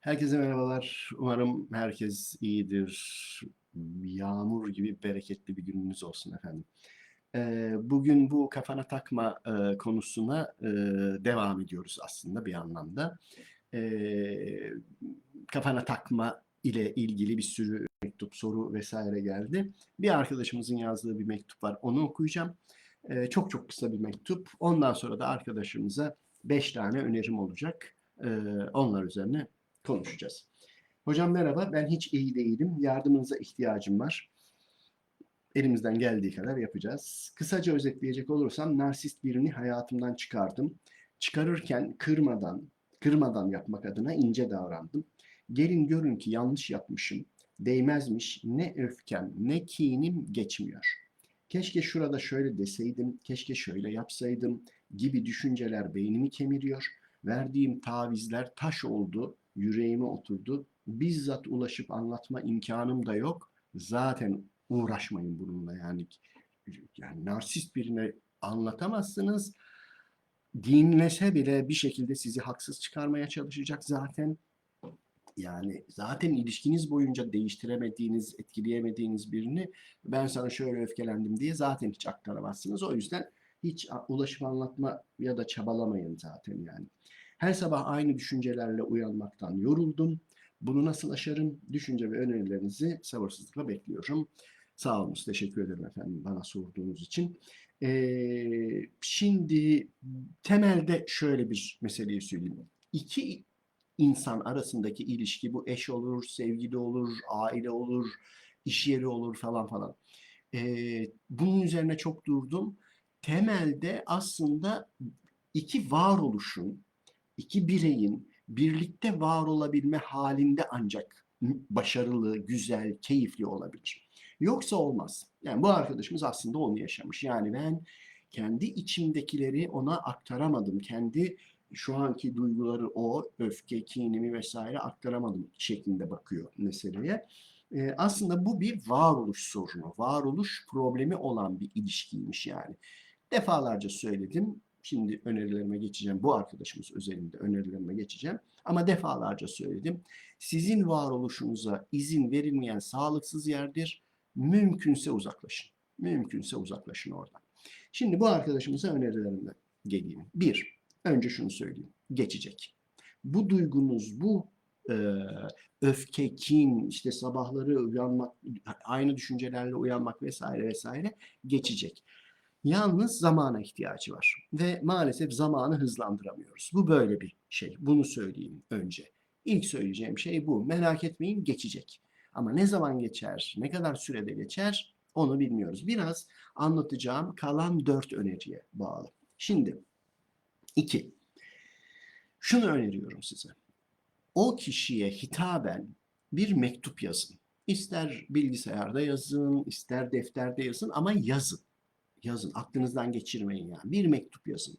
Herkese merhabalar. Umarım herkes iyidir. Yağmur gibi bereketli bir gününüz olsun efendim. Bugün bu kafana takma konusuna devam ediyoruz aslında bir anlamda. Kafana takma ile ilgili bir sürü mektup, soru vesaire geldi. Bir arkadaşımızın yazdığı bir mektup var. Onu okuyacağım. Çok çok kısa bir mektup. Ondan sonra da arkadaşımıza beş tane önerim olacak. Onlar üzerine konuşacağız. Hocam merhaba, ben hiç iyi değilim. Yardımınıza ihtiyacım var. Elimizden geldiği kadar yapacağız. Kısaca özetleyecek olursam narsist birini hayatımdan çıkardım. Çıkarırken kırmadan, kırmadan yapmak adına ince davrandım. Gelin görün ki yanlış yapmışım. Değmezmiş. Ne öfkem, ne kinim geçmiyor. Keşke şurada şöyle deseydim, keşke şöyle yapsaydım gibi düşünceler beynimi kemiriyor. Verdiğim tavizler taş oldu, yüreğime oturdu. Bizzat ulaşıp anlatma imkanım da yok. Zaten uğraşmayın bununla yani. Yani narsist birine anlatamazsınız. Dinlese bile bir şekilde sizi haksız çıkarmaya çalışacak zaten. Yani zaten ilişkiniz boyunca değiştiremediğiniz, etkileyemediğiniz birini ben sana şöyle öfkelendim diye zaten hiç aktaramazsınız. O yüzden hiç ulaşıp anlatma ya da çabalamayın zaten yani. Her sabah aynı düşüncelerle uyanmaktan yoruldum. Bunu nasıl aşarım? Düşünce ve önerilerinizi sabırsızlıkla bekliyorum. Sağ olun, teşekkür ederim efendim bana sorduğunuz için. Ee, şimdi temelde şöyle bir meseleyi söyleyeyim. İki insan arasındaki ilişki bu eş olur, sevgili olur, aile olur, iş yeri olur falan falan. Ee, bunun üzerine çok durdum. Temelde aslında iki varoluşun, iki bireyin birlikte var olabilme halinde ancak başarılı, güzel, keyifli olabilir. Yoksa olmaz. Yani bu arkadaşımız aslında onu yaşamış. Yani ben kendi içimdekileri ona aktaramadım. Kendi şu anki duyguları o, öfke, kinimi vesaire aktaramadım şeklinde bakıyor meseleye. Ee, aslında bu bir varoluş sorunu, varoluş problemi olan bir ilişkiymiş yani. Defalarca söyledim. Şimdi önerilerime geçeceğim. Bu arkadaşımız özelinde önerilerime geçeceğim. Ama defalarca söyledim. Sizin varoluşunuza izin verilmeyen sağlıksız yerdir. Mümkünse uzaklaşın. Mümkünse uzaklaşın oradan. Şimdi bu arkadaşımıza önerilerimle geleyim. Bir, önce şunu söyleyeyim. Geçecek. Bu duygunuz, bu e, öfke, kin, işte sabahları uyanmak, aynı düşüncelerle uyanmak vesaire vesaire geçecek. Yalnız zamana ihtiyacı var ve maalesef zamanı hızlandıramıyoruz. Bu böyle bir şey. Bunu söyleyeyim önce. İlk söyleyeceğim şey bu. Merak etmeyin geçecek. Ama ne zaman geçer, ne kadar sürede geçer onu bilmiyoruz. Biraz anlatacağım kalan dört öneriye bağlı. Şimdi iki. Şunu öneriyorum size. O kişiye hitaben bir mektup yazın. İster bilgisayarda yazın, ister defterde yazın ama yazın yazın. Aklınızdan geçirmeyin yani. Bir mektup yazın.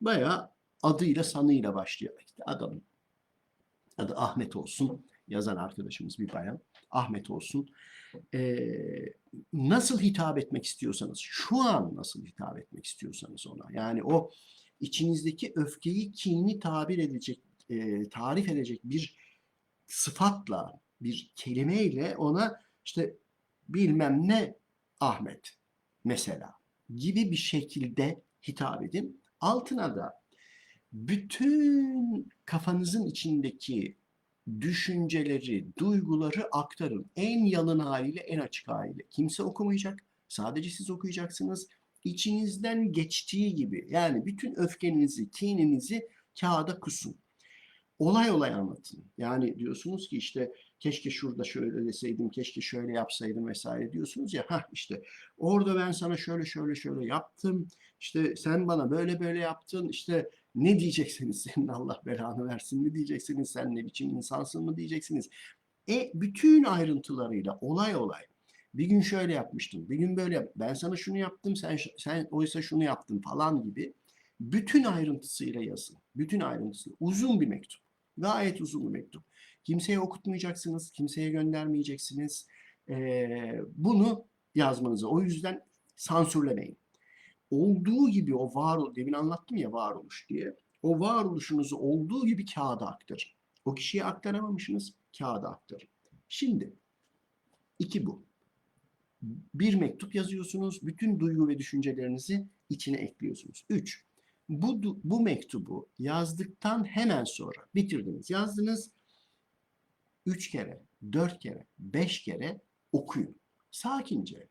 Bayağı adıyla sanıyla başlıyor. İşte adamın adı Ahmet olsun. Yazan arkadaşımız bir bayan. Ahmet olsun. Ee, nasıl hitap etmek istiyorsanız, şu an nasıl hitap etmek istiyorsanız ona. Yani o içinizdeki öfkeyi, kinini tabir edecek, e, tarif edecek bir sıfatla, bir kelimeyle ona işte bilmem ne Ahmet mesela gibi bir şekilde hitap edin. Altına da bütün kafanızın içindeki düşünceleri, duyguları aktarın. En yalın haliyle, en açık haliyle. Kimse okumayacak. Sadece siz okuyacaksınız. İçinizden geçtiği gibi yani bütün öfkenizi, kininizi kağıda kusun. Olay olay anlatın. Yani diyorsunuz ki işte keşke şurada şöyle deseydim, keşke şöyle yapsaydım vesaire diyorsunuz ya. Ha işte orada ben sana şöyle şöyle şöyle yaptım. İşte sen bana böyle böyle yaptın. İşte ne diyeceksiniz senin Allah belanı versin ne diyeceksiniz sen ne biçim insansın mı diyeceksiniz. E bütün ayrıntılarıyla olay olay. Bir gün şöyle yapmıştım, bir gün böyle. Ben sana şunu yaptım, sen sen oysa şunu yaptın falan gibi. Bütün ayrıntısıyla yazın. Bütün ayrıntısıyla. Uzun bir mektup. Gayet uzun bir mektup. Kimseye okutmayacaksınız, kimseye göndermeyeceksiniz. Ee, bunu yazmanızı. O yüzden sansürlemeyin. Olduğu gibi o var, demin anlattım ya varoluş diye. O varoluşunuzu olduğu gibi kağıda aktarın. O kişiye aktaramamışsınız, kağıda aktarın. Şimdi iki bu. Bir mektup yazıyorsunuz, bütün duygu ve düşüncelerinizi içine ekliyorsunuz. Üç, bu, bu mektubu yazdıktan hemen sonra bitirdiniz, yazdınız. Üç kere, dört kere, beş kere okuyun. Sakince.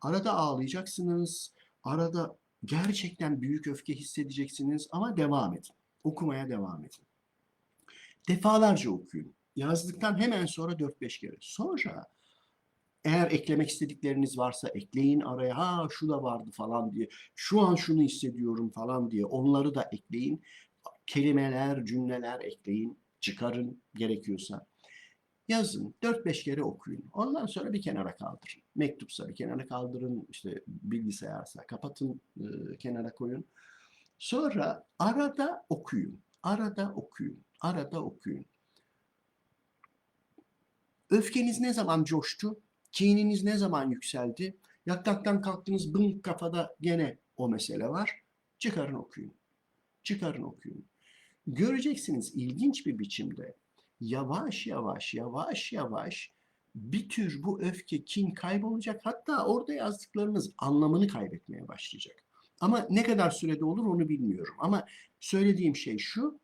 Arada ağlayacaksınız, arada gerçekten büyük öfke hissedeceksiniz ama devam edin. Okumaya devam edin. Defalarca okuyun. Yazdıktan hemen sonra 4-5 kere. Sonra eğer eklemek istedikleriniz varsa ekleyin araya. Ha şu da vardı falan diye. Şu an şunu hissediyorum falan diye. Onları da ekleyin. Kelimeler, cümleler ekleyin. Çıkarın gerekiyorsa. Yazın. 4-5 kere okuyun. Ondan sonra bir kenara kaldırın. Mektupsa bir kenara kaldırın. işte bilgisayarsa kapatın, e, kenara koyun. Sonra arada okuyun. Arada okuyun. Arada okuyun. Öfkeniz ne zaman coştu? Kininiz ne zaman yükseldi? Yataktan kalktınız bınk kafada gene o mesele var. Çıkarın okuyun. Çıkarın okuyun. Göreceksiniz ilginç bir biçimde yavaş yavaş yavaş yavaş bir tür bu öfke, kin kaybolacak. Hatta orada yazdıklarınız anlamını kaybetmeye başlayacak. Ama ne kadar sürede olur onu bilmiyorum. Ama söylediğim şey şu.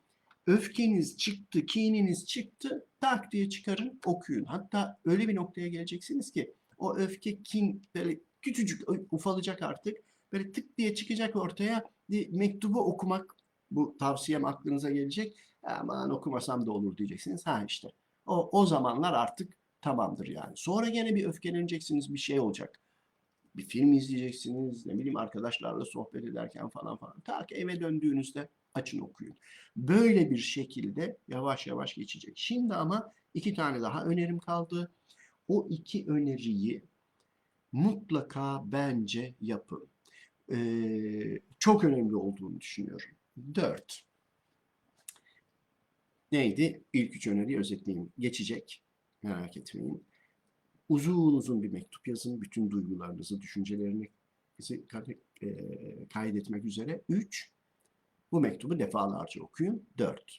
Öfkeniz çıktı, kininiz çıktı, tak diye çıkarın, okuyun. Hatta öyle bir noktaya geleceksiniz ki o öfke, kin böyle küçücük ufalacak artık. Böyle tık diye çıkacak ortaya mektubu okumak bu tavsiyem aklınıza gelecek. Aman okumasam da olur diyeceksiniz. Ha işte o, o zamanlar artık tamamdır yani. Sonra gene bir öfkeleneceksiniz bir şey olacak. Bir film izleyeceksiniz, ne bileyim arkadaşlarla sohbet ederken falan falan. Ta ki eve döndüğünüzde açın okuyun. Böyle bir şekilde yavaş yavaş geçecek. Şimdi ama iki tane daha önerim kaldı. O iki öneriyi mutlaka bence yapın. Ee, çok önemli olduğunu düşünüyorum. Dört. Neydi? İlk üç öneriyi özetleyeyim. Geçecek. Merak etmeyin. Uzun uzun bir mektup yazın. Bütün duygularınızı, düşüncelerinizi e, kaydetmek üzere. Üç. Bu mektubu defalarca okuyun. Dört.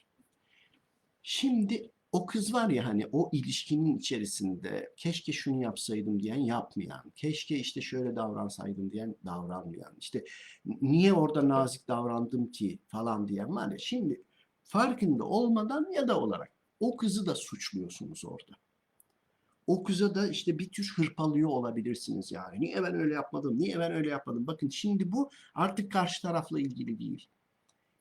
Şimdi o kız var ya hani o ilişkinin içerisinde keşke şunu yapsaydım diyen yapmayan, keşke işte şöyle davransaydım diyen davranmayan, işte niye orada nazik davrandım ki falan diyen var ya şimdi farkında olmadan ya da olarak o kızı da suçluyorsunuz orada. O kıza da işte bir tür hırpalıyor olabilirsiniz yani. Niye ben öyle yapmadım, niye ben öyle yapmadım? Bakın şimdi bu artık karşı tarafla ilgili değil.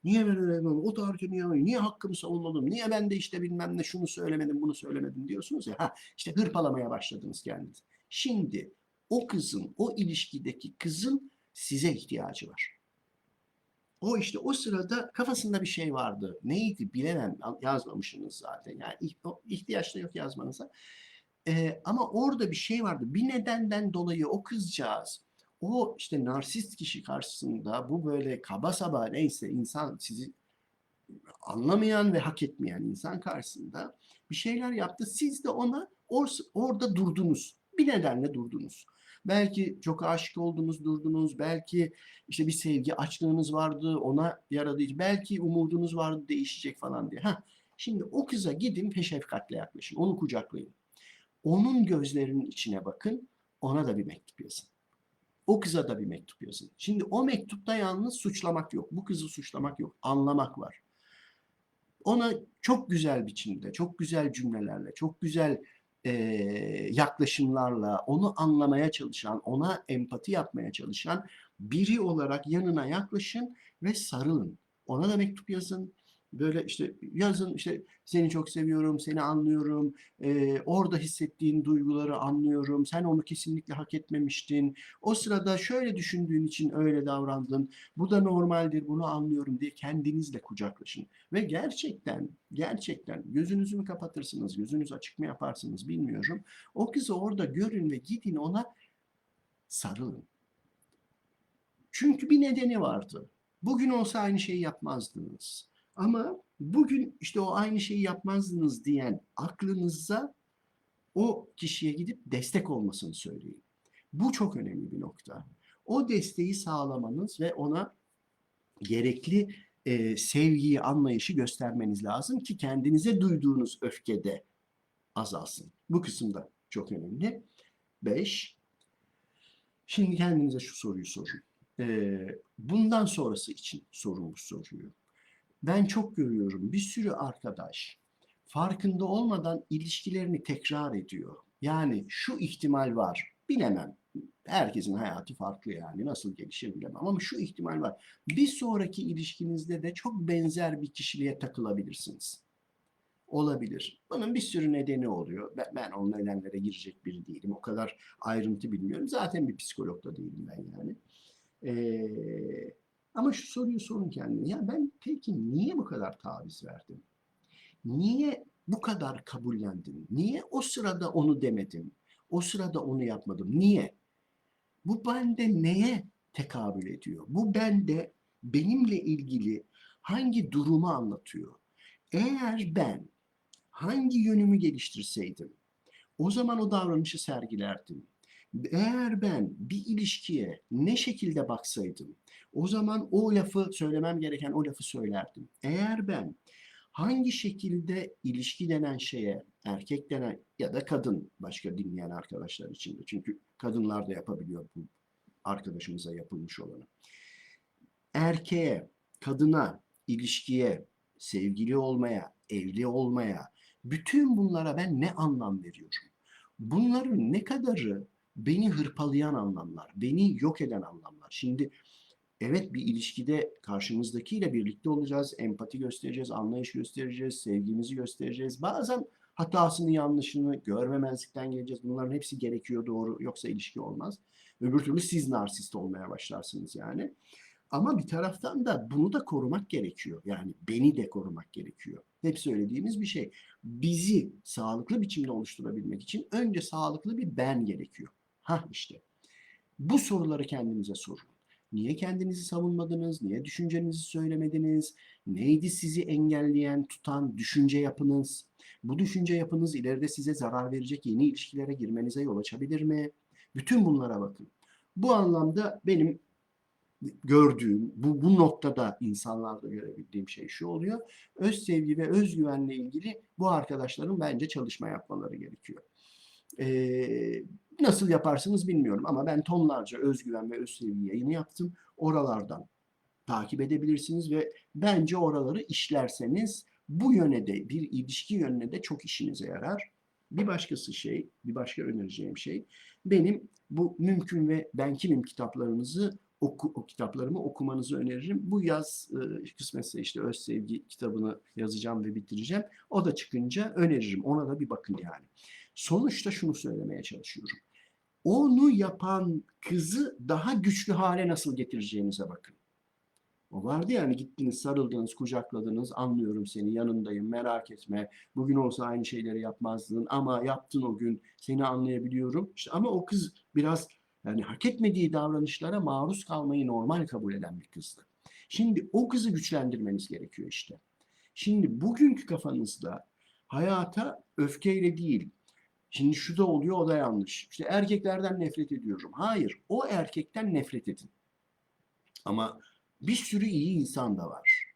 Niye ben öyle yapmadım? O tarihte niye, niye hakkımı savunmadım? Niye ben de işte bilmem ne şunu söylemedim, bunu söylemedim diyorsunuz ya. Ha, işte hırpalamaya başladınız kendinizi. Şimdi o kızın, o ilişkideki kızın size ihtiyacı var. O işte o sırada kafasında bir şey vardı. Neydi bilemem. Yazmamışsınız zaten. Yani ihtiyaç da yok yazmanıza. Ee, ama orada bir şey vardı. Bir nedenden dolayı o kızcağız o işte narsist kişi karşısında bu böyle kaba saba neyse insan sizi anlamayan ve hak etmeyen insan karşısında bir şeyler yaptı. Siz de ona or, orada durdunuz. Bir nedenle durdunuz. Belki çok aşık oldunuz, durdunuz. Belki işte bir sevgi açlığınız vardı, ona yaradı. Belki umudunuz vardı değişecek falan diye. Heh, şimdi o kıza gidin ve şefkatle yaklaşın. Onu kucaklayın. Onun gözlerinin içine bakın. Ona da bir mektup yazın. O kıza da bir mektup yazın. Şimdi o mektupta yalnız suçlamak yok. Bu kızı suçlamak yok. Anlamak var. Ona çok güzel biçimde, çok güzel cümlelerle, çok güzel e, yaklaşımlarla onu anlamaya çalışan, ona empati yapmaya çalışan biri olarak yanına yaklaşın ve sarılın. Ona da mektup yazın böyle işte yazın işte seni çok seviyorum, seni anlıyorum, e, orada hissettiğin duyguları anlıyorum, sen onu kesinlikle hak etmemiştin, o sırada şöyle düşündüğün için öyle davrandın, bu da normaldir, bunu anlıyorum diye kendinizle kucaklaşın. Ve gerçekten, gerçekten gözünüzü mü kapatırsınız, gözünüz açık mı yaparsınız bilmiyorum. O kızı orada görün ve gidin ona sarılın. Çünkü bir nedeni vardı. Bugün olsa aynı şeyi yapmazdınız. Ama bugün işte o aynı şeyi yapmazdınız diyen aklınıza o kişiye gidip destek olmasını söyleyin. Bu çok önemli bir nokta. O desteği sağlamanız ve ona gerekli e, sevgiyi, anlayışı göstermeniz lazım ki kendinize duyduğunuz öfke de azalsın. Bu kısım da çok önemli. 5. Şimdi kendinize şu soruyu sorun. Ee, bundan sonrası için sorun bu soruyu. Ben çok görüyorum bir sürü arkadaş farkında olmadan ilişkilerini tekrar ediyor. Yani şu ihtimal var. Bilemem. Herkesin hayatı farklı yani. Nasıl gelişir bilemem. Ama şu ihtimal var. Bir sonraki ilişkinizde de çok benzer bir kişiliğe takılabilirsiniz. Olabilir. Bunun bir sürü nedeni oluyor. Ben, ben o nedenlere girecek biri değilim. O kadar ayrıntı bilmiyorum. Zaten bir psikolog da değilim ben yani. Ee, ama şu soruyu sorun kendine. Ya ben peki niye bu kadar taviz verdim? Niye bu kadar kabullendim? Niye o sırada onu demedim? O sırada onu yapmadım. Niye? Bu bende neye tekabül ediyor? Bu bende benimle ilgili hangi durumu anlatıyor? Eğer ben hangi yönümü geliştirseydim, o zaman o davranışı sergilerdim. Eğer ben bir ilişkiye ne şekilde baksaydım, o zaman o lafı söylemem gereken o lafı söylerdim. Eğer ben hangi şekilde ilişki denen şeye, erkek denen ya da kadın başka dinleyen arkadaşlar için de. Çünkü kadınlar da yapabiliyor bu arkadaşımıza yapılmış olanı. Erkeğe, kadına, ilişkiye, sevgili olmaya, evli olmaya, bütün bunlara ben ne anlam veriyorum? Bunların ne kadarı beni hırpalayan anlamlar, beni yok eden anlamlar. Şimdi evet bir ilişkide karşımızdakiyle birlikte olacağız, empati göstereceğiz, anlayış göstereceğiz, sevgimizi göstereceğiz. Bazen hatasını, yanlışını görmemezlikten geleceğiz. Bunların hepsi gerekiyor doğru. Yoksa ilişki olmaz. Öbür türlü siz narsist olmaya başlarsınız yani. Ama bir taraftan da bunu da korumak gerekiyor. Yani beni de korumak gerekiyor. Hep söylediğimiz bir şey. Bizi sağlıklı biçimde oluşturabilmek için önce sağlıklı bir ben gerekiyor. Ha işte. Bu soruları kendinize sorun. Niye kendinizi savunmadınız? Niye düşüncenizi söylemediniz? Neydi sizi engelleyen, tutan düşünce yapınız? Bu düşünce yapınız ileride size zarar verecek yeni ilişkilere girmenize yol açabilir mi? Bütün bunlara bakın. Bu anlamda benim gördüğüm, bu, bu noktada insanlarda görebildiğim şey şu oluyor. Öz sevgi ve özgüvenle ilgili bu arkadaşların bence çalışma yapmaları gerekiyor. Ee, nasıl yaparsınız bilmiyorum ama ben tonlarca özgüven ve öz sevgi yayını yaptım. Oralardan takip edebilirsiniz ve bence oraları işlerseniz bu yöne de bir ilişki yönüne de çok işinize yarar. Bir başkası şey, bir başka önereceğim şey benim bu mümkün ve ben kimim kitaplarınızı oku, o kitaplarımı okumanızı öneririm. Bu yaz e, kısmetse işte Öz Sevgi kitabını yazacağım ve bitireceğim. O da çıkınca öneririm. Ona da bir bakın yani. Sonuçta şunu söylemeye çalışıyorum. Onu yapan kızı daha güçlü hale nasıl getireceğinize bakın. O vardı yani gittiniz, sarıldınız, kucakladınız, anlıyorum seni, yanındayım, merak etme. Bugün olsa aynı şeyleri yapmazdın ama yaptın o gün, seni anlayabiliyorum. İşte ama o kız biraz yani hak etmediği davranışlara maruz kalmayı normal kabul eden bir kızdı. Şimdi o kızı güçlendirmeniz gerekiyor işte. Şimdi bugünkü kafanızda hayata öfkeyle değil, Şimdi şu da oluyor o da yanlış. İşte erkeklerden nefret ediyorum. Hayır, o erkekten nefret edin. Ama bir sürü iyi insan da var.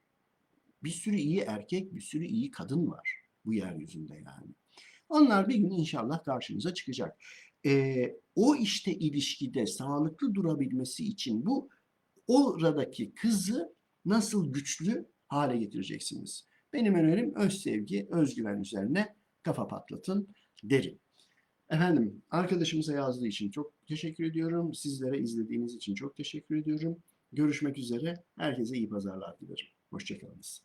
Bir sürü iyi erkek, bir sürü iyi kadın var bu yeryüzünde yani. Onlar bir gün inşallah karşınıza çıkacak. Ee, o işte ilişkide sağlıklı durabilmesi için bu oradaki kızı nasıl güçlü hale getireceksiniz? Benim önerim öz sevgi, özgüven üzerine kafa patlatın derim. Efendim arkadaşımıza yazdığı için çok teşekkür ediyorum. Sizlere izlediğiniz için çok teşekkür ediyorum. Görüşmek üzere. Herkese iyi pazarlar dilerim. Hoşçakalınız.